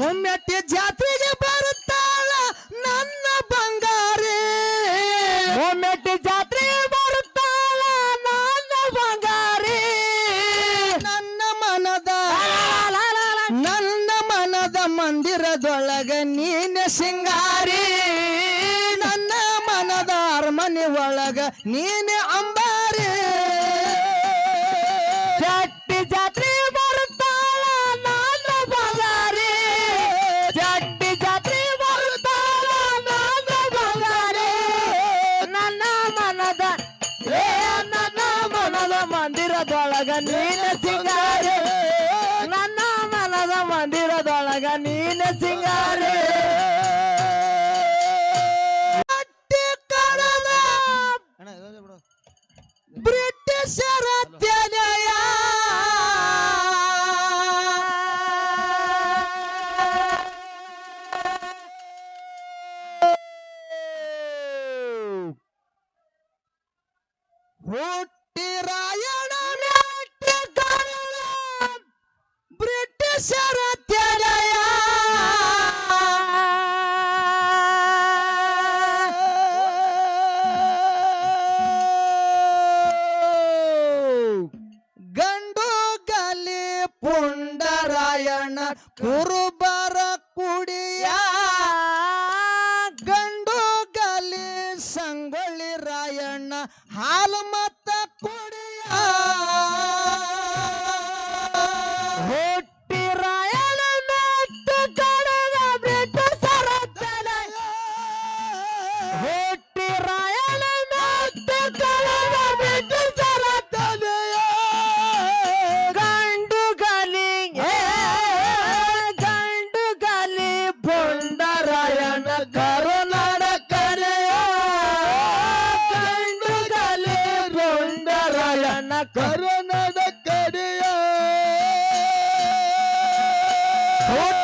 मुम्याते जाते ಮಂದಿರದೊಳಗ ನೀನ ಸಿಂಗಾರೆ. ನನ್ನ ಮನದ ಮಂದಿರದೊಳಗ ನೀನ ಸಿಂಗಾರೆ. ಬ್ರಿಟಿಷರ ತೆಲೆಯ ಹುಟ್ಟಿರ ভোট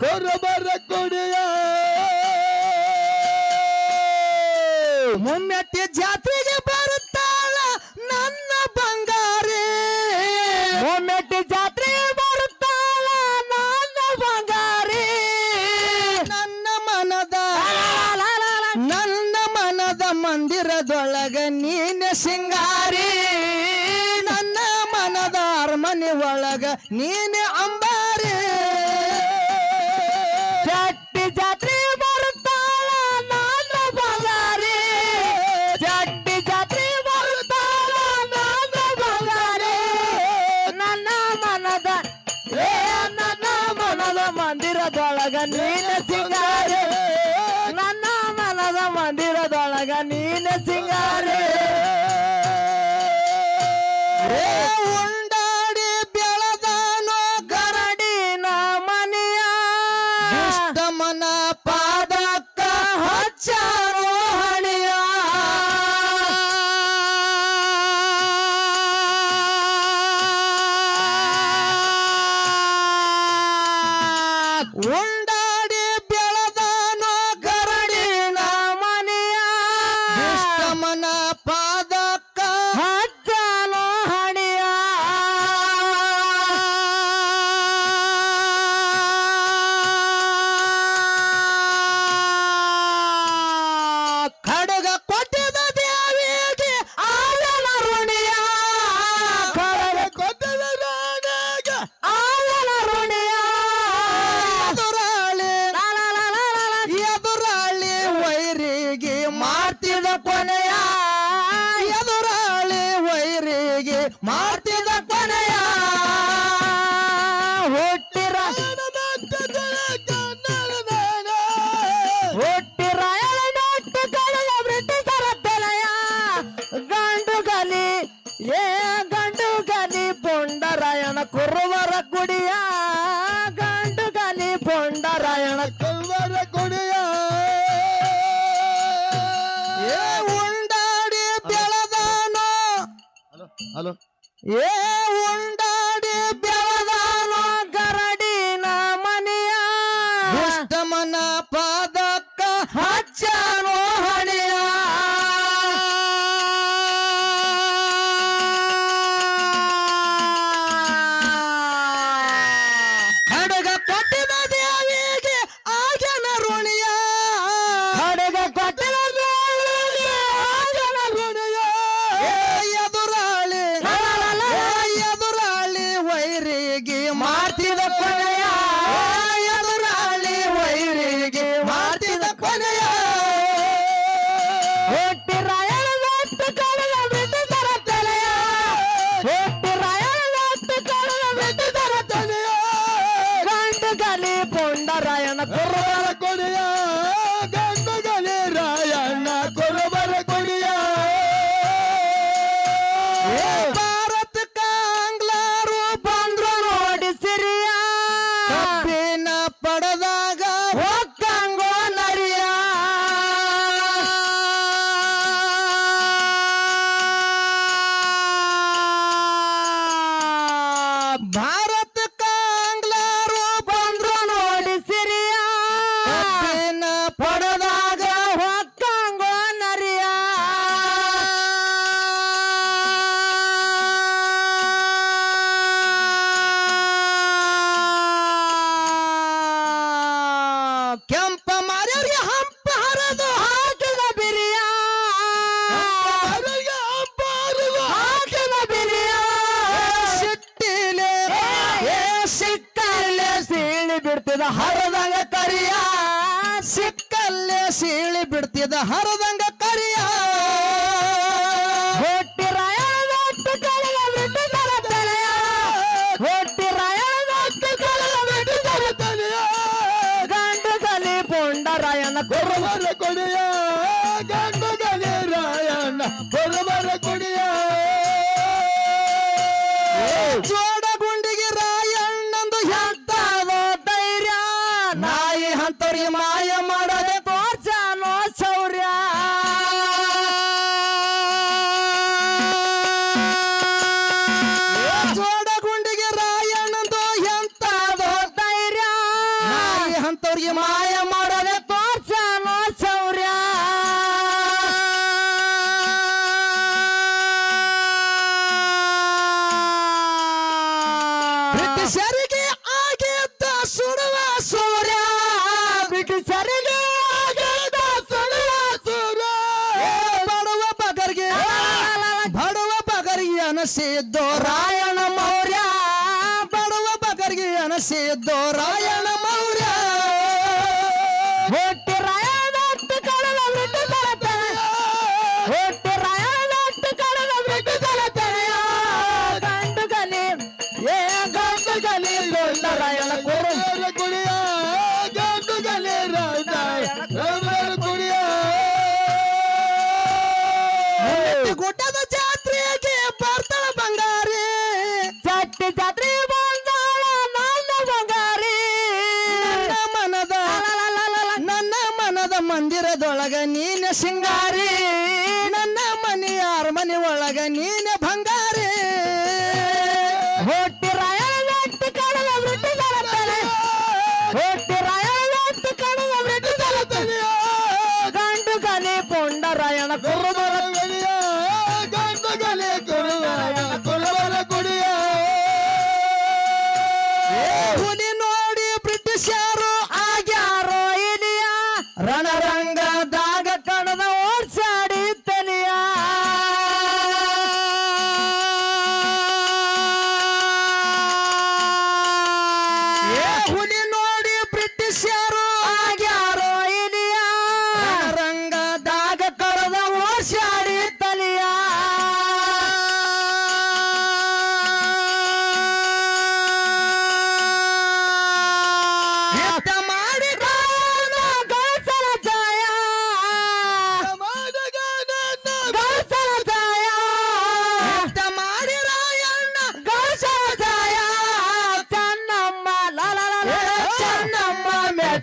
ಕೊರಬರ ಕೊಡಿಯ. ಮುಮ್ಮೆಟ್ಟಿ ಜಾತ್ರೆಗೆ ಬರುತ್ತಾಳ ನನ್ನ ಬಂಗಾರಿ. ಮುಮ್ಮೆಟ್ಟಿ ಜಾತ್ರೆಗೆ ಬರುತ್ತಾಳ ನನ್ನ ಬಂಗಾರಿ. ನನ್ನ ಮನದ ನನ್ನ ಮನದ ಮಂದಿರದೊಳಗ ನೀನ ಸಿಂಗಾರಿ. ನನ್ನ ಮನದ ಅರಮನೆ ಒಳಗ ನೀನೆ ಕೊಡಿ ಹೊರಬರ ಕೊಡಿಯ ಗಂಡು ರಾಯಣ್ಣ ಹೊರಬರ ಕೊಡಿಯ. ಜೋಡಗುಂಡಿಗೆ ರಾಯಣ್ಣಂದು ಎಂತಾದ ಧೈರ್ಯ. ನಾಯಿ ಅಂತವ್ರಿಗೆ ಮಾಯ ಮಾಡೋದೆ ತೋರ್ಚಾನೋ ಶೌರ್ಯ. ಜೋಡಗುಂಡಿಗೆ ರಾಯಣ್ಣಂದು ನಾಯಿ banana.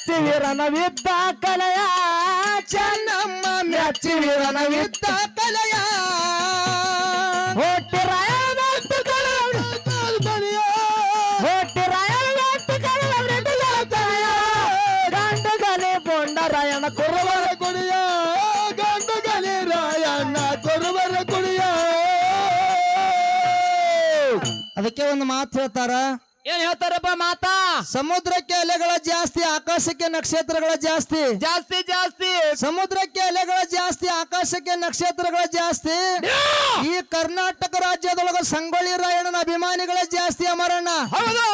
ಹೊಟ್ಟಿ ಕಲೆಯ, ಚೆನ್ನಮ್ಮ ಮೆಚ್ಚಿವಿರನವಿದ್ದ ಕಲೆಯ. ಗಂಡು ಗಲೆ ಪುಂಡ ರಾಯಣ ಕುರುಬರ ಕುಡಿಯ ಗಂಡು ಗಲಿ ರಾಯಣ್ಣ ಕುರುಬರ ಕುಡಿಯ. ಅದಕ್ಕೆ ಒಂದು ಮಾತು ಹೇಳ್ತಾರ? ಏನ್ ಹೇಳ್ತಾರಪ್ಪ ಮಾತಾ? ಸಮುದ್ರಕ್ಕೆ ಅಲೆಗಳ ಜಾಸ್ತಿ ಆಕಾಶಕ್ಕೆ ನಕ್ಷತ್ರಗಳ ಜಾಸ್ತಿ. ಜಾಸ್ತಿ ಜಾಸ್ತಿ. ಸಮುದ್ರಕ್ಕೆ ಅಲೆಗಳ ಜಾಸ್ತಿ ಆಕಾಶಕ್ಕೆ ನಕ್ಷತ್ರಗಳ ಜಾಸ್ತಿ. ಈ ಕರ್ನಾಟಕ ರಾಜ್ಯದೊಳಗ ಸಂಗೊಳ್ಳಿ ರಾಯಣ್ಣನ ಅಭಿಮಾನಿಗಳ ಜಾಸ್ತಿ ಅಮರಣ್ಣ. ಹೌದು?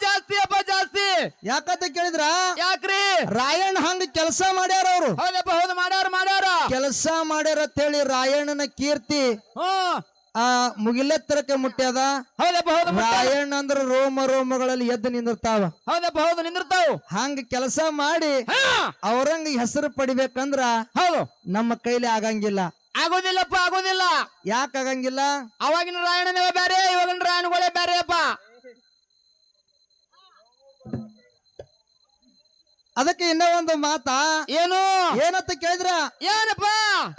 ಜಾಸ್ತಿ ಅಪ್ಪ ಜಾಸ್ತಿ. ಯಾಕಂತ ಕೇಳಿದ್ರ? ಯಾಕ್ರಿ? ರಾಯಣ್ಣ ಹಂಗ ಕೆಲಸ ಮಾಡ್ಯಾರ ಅವ್ರು. ಹೌದಪ್ಪ ಹೌದು ಮಾಡ್ಯಾರ ಮಾಡ್ಯಾರ. ಕೆಲಸ ಮಾಡ್ಯಾರ ಅಂತ ಹೇಳಿ ರಾಯಣ್ಣನ ಕೀರ್ತಿ. ಹ್ಮ್. ಆ ಮುಗಿಲೆತ್ತರಕ್ಕೆ ಮುಟ್ಟ್ಯದ ಹೌದಪ್ಪ ಹೌದು ಮತ್ತೆ? ರಾಯಣ್ಣ ಅಂದ್ರ ರೋಮ ರೋಮಗಳಲ್ಲಿ ಎದ್ದು ನಿಂದಿರ್ತಾವ. ಹೌದಪ್ಪ ಹೌದು ನಿಂದಿರ್ತಾವ. ಹಂಗ ಕೆಲಸ ಮಾಡಿ ಅವರಂಗ ಹೆಸರು ಪಡಿಬೇಕಂದ್ರ ಹೌದು. ನಮ್ಮ ಕೈಲಿ ಆಗಂಗಿಲ್ಲ. ಆಗೋದಿಲ್ಲಪ್ಪ ಆಗೋದಿಲ್ಲ. ಯಾಕಾಗಂಗಿಲ್ಲ ಅವಾಗಿನ ರಾಯಣ್ಣನೇ ಬೇರೆ ಇವಾಗಿನ ರಾಯಣಗಳೇ ಬೇರೆ ಅದಕ್ಕೆ ಇನ್ನೂ ಒಂದು ಮಾತಾ? ಏನು? ಏನಂತ ಕೇಳಿದ್ರ? ಏನಪ್ಪ?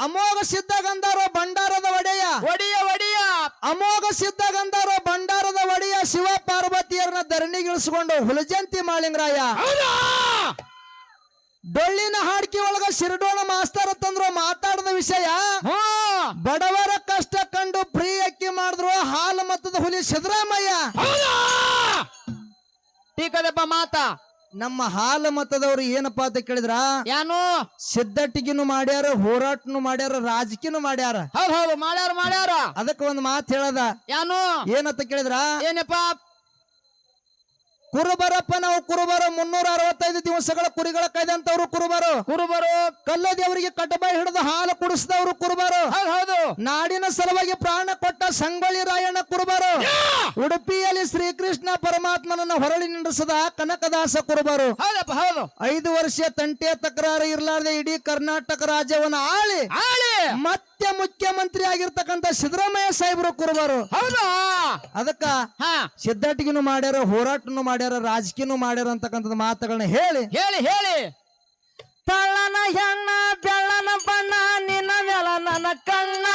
ಅಮೋಘ ಸಿದ್ಧಗಂಧಾರೋ ಭಂಡಾರದ ಒಡೆಯ. ಒಡೆಯ ಒಡೆಯ. ಅಮೋಘ ಸಿದ್ಧಗಂಧಾರೋ ಭಂಡಾರದ ಒಡೆಯ ಶಿವ ಪಾರ್ವತಿಯರನ್ನ ಧರಣಿಗಿಳಿಸಿಕೊಂಡು ಹುಲಜಂತಿ ಮಾಳಿಂಗರಾಯ. ಡೊಳ್ಳಿನ ಹಾಡ್ಕಿ ಒಳಗ ಶಿರಡೋಣ ಮಾಸ್ತರ ತಂದ್ರು ಮಾತಾಡದ ವಿಷಯ. ಬಡವರ ಕಷ್ಟ ಕಂಡು ಫ್ರೀ ಅಕ್ಕಿ ಮಾಡಿದ್ರು ಹಾಲು ಮತ್ತದ ಹುಲಿ ಸಿದ್ದರಾಮಯ್ಯ. ಟೀಕದಪ್ಪ ಮಾತಾ. ನಮ್ಮ ಹಾಲ ಮತದವ್ರು ಏನಪ್ಪಾ ಅಂತ ಕೇಳಿದ್ರ? ಏನು ಸಿದ್ದಟ್ಟಿಗಿನೂ ಮಾಡ್ಯಾರ ಹೋರಾಟನು ಮಾಡ್ಯಾರ ರಾಜಕೀಯನು ಮಾಡ್ಯಾರ. ಹೌದು ಹೌದು ಮಾಡ್ಯಾರ ಮಾಡ್ಯಾರ. ಅದಕ್ಕೆ ಒಂದು ಮಾತು ಹೇಳದ. ಏನು ಏನಂತ ಕೇಳಿದ್ರ? ಏನಪ್ಪ? ಕುರುಬರಪ್ಪ ನಾವು ಕುರುಬರು ಮುನ್ನೂರ ಅರವತ್ತೈದು ದಿವಸಗಳ ಕುರಿಗಳ ಕೈದಂತವ್ರು ಕುರುಬರು. ಕುರುಬರು ಕಲ್ಲದೇವರಿಗೆ ಕಟ್ಟಬಾಯಿ ಹಿಡಿದು ಹಾಲು ಕುಡಿಸಿದವರು ಕುರುಬರು. ಹೌದು ನಾಡಿನ ಸಲುವಾಗಿ ಪ್ರಾಣ ಕೊಟ್ಟ ಸಂಗೊಳ್ಳಿ ರಾಯಣ್ಣ ಕುರುಬರು. ಉಡುಪಿಯಲ್ಲಿ ಶ್ರೀಕೃಷ್ಣ ಪರಮಾತ್ಮನನ್ನ ಹೊರಳಿ ನಿಂದಿಸದ ಕನಕದಾಸ ಕುರುಬರು. ಹೌದಪ್ಪ ಹೌದು. ಐದು ವರ್ಷ ತಂಟೆ ತಕರಾರು ಇರಲಾರದೆ ಇಡೀ ಕರ್ನಾಟಕ ರಾಜ್ಯವನ್ನ ಆಳಿ ಆಳಿ! ಮತ್ತೆ ಮುಖ್ಯಮಂತ್ರಿ ಆಗಿರ್ತಕ್ಕಂತ ಸಿದ್ದರಾಮಯ್ಯ ಸಾಹೇಬರು ಕುರುಬರು. ಹೌದಾ? ಅದಕ್ಕ ಸಿದ್ದಾಟಿಗೂ ಮಾಡ್ಯಾರ ಹೋರಾಟನು ಮಾಡ್ಯಾರ ರಾಜಕೀಯನು ಮಾಡ್ಯಾರ ಅಂತಕ್ಕಂಥದ್ದು ಮಾತುಗಳನ್ನ ಹೇಳಿ. ಹೇಳಿ ಹೇಳಿ. ತಳ್ಳನ ಹೆಣ್ಣ ಬೆಳ್ಳನ ಬಣ್ಣ ನಿನ್ನ ಮೇಲ ನನ್ನ ಕಣ್ಣ.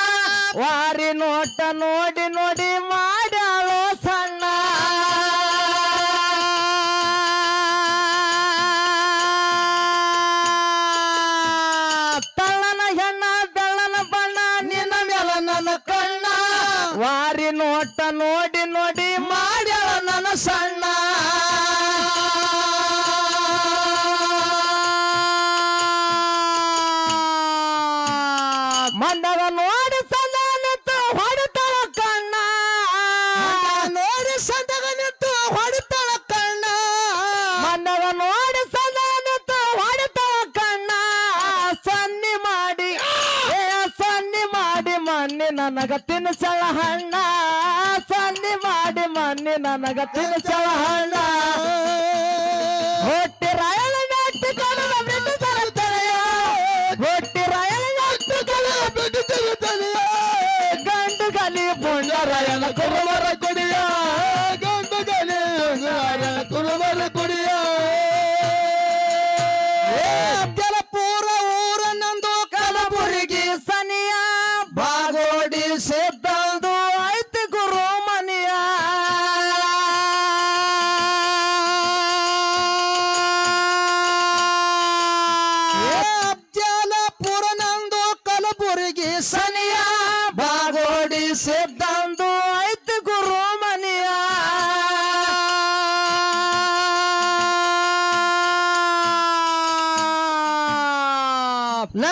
ವಾರಿ ನೋಟ ನೋಡಿ ನೋಡಿ ಮಾಡ್ಯಾಳೋ ಮನ್ನಿ ನನಗ ತಿನ್ಸಳ ಹಣ್ಣ. ಸನ್ನಿ ಮಾಡಿ ಮನ್ನಿ ನನಗ ತಿನ್ಸಳ ಹಣ್ಣ.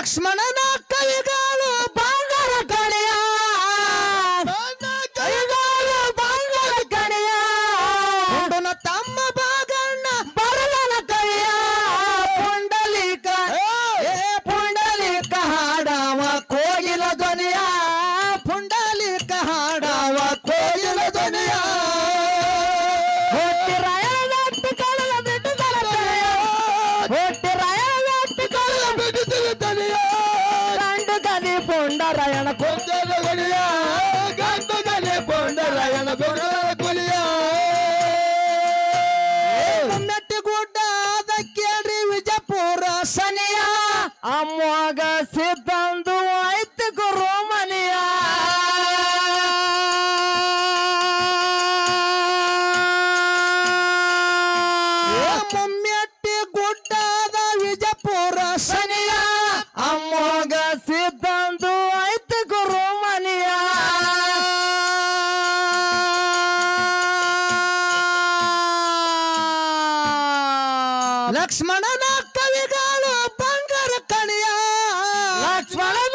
ಲಕ್ಷ್ಮಣನ ಕವಿಗಾಲು ಬಂಗಾರ ಕಣಿಯ. ಲಕ್ಷ್ಮಣನ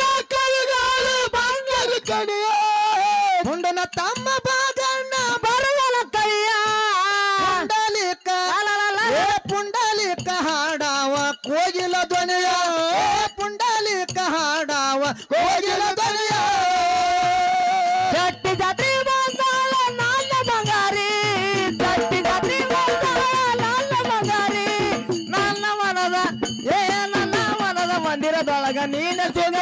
ನೀನ